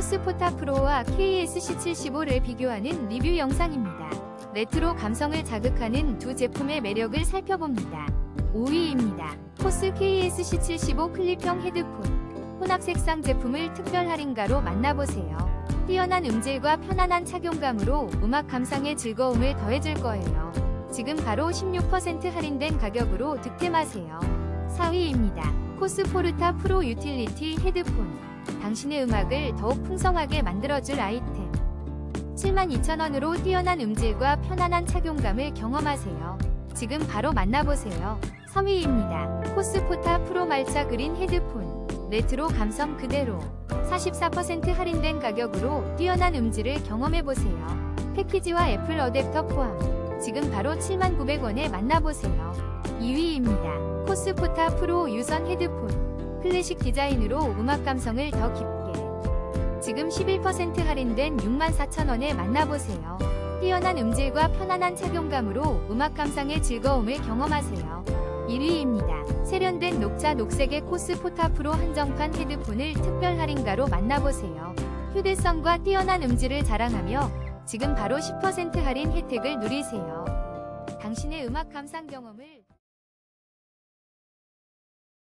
코스포타 프로와 KSC75를 비교하는 리뷰 영상입니다. 레트로 감성을 자극하는 두 제품의 매력을 살펴봅니다. 5위입니다. 코스 KSC75 클립형 헤드폰. 혼합 색상 제품을 특별 할인가로 만나보세요. 뛰어난 음질과 편안한 착용감으로 음악 감상의 즐거움을 더해줄 거예요. 지금 바로 16% 할인된 가격으로 득템하세요. 4위입니다. 코스포르타 프로 유틸리티 헤드폰. 당신의 음악을 더욱 풍성하게 만들어줄 아이템. 72,000원으로 뛰어난 음질과 편안한 착용감을 경험하세요. 지금 바로 만나보세요. 3위입니다. 코스포타 프로 말차 그린 헤드폰. 레트로 감성 그대로. 44% 할인된 가격으로 뛰어난 음질을 경험해보세요. 패키지와 애플 어댑터 포함. 지금 바로 79,000원에 만나보세요. 2위입니다. 코스포타 프로 유선 헤드폰. 클래식 디자인으로 음악 감성을 더 깊게. 지금 11% 할인된 64,000원에 만나보세요. 뛰어난 음질과 편안한 착용감으로 음악 감상의 즐거움을 경험하세요. 1위입니다. 세련된 녹차 녹색의 코스 포타 프로 한정판 헤드폰을 특별 할인가로 만나보세요. 휴대성과 뛰어난 음질을 자랑하며 지금 바로 10% 할인 혜택을 누리세요. 당신의 음악 감상 경험을